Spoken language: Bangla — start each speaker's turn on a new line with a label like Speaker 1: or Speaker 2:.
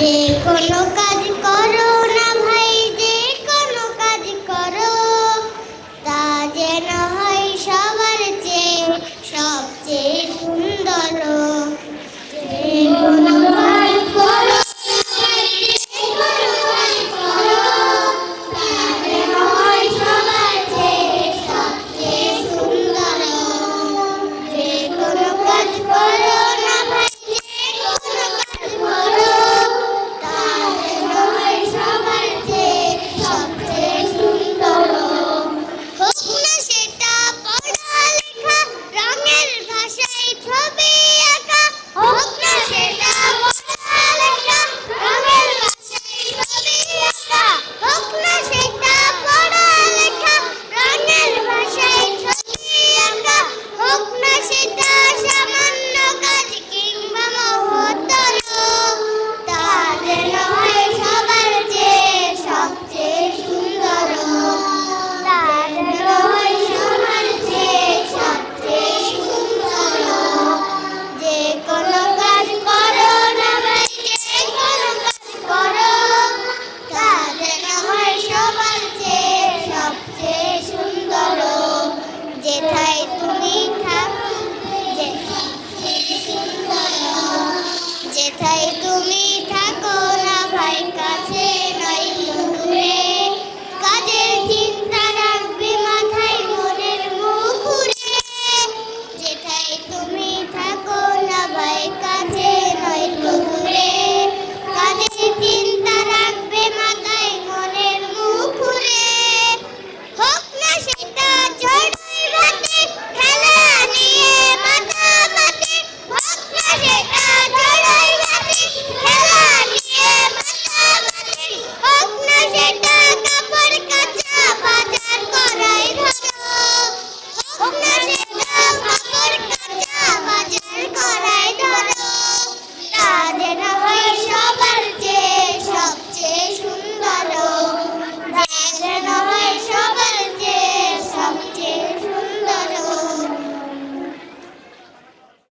Speaker 1: যে কোনো কাজ করো না ভাই, যে কোনো কাজ করো। তা যেন হয় সবার চেয়ে সবচেয়ে Tape.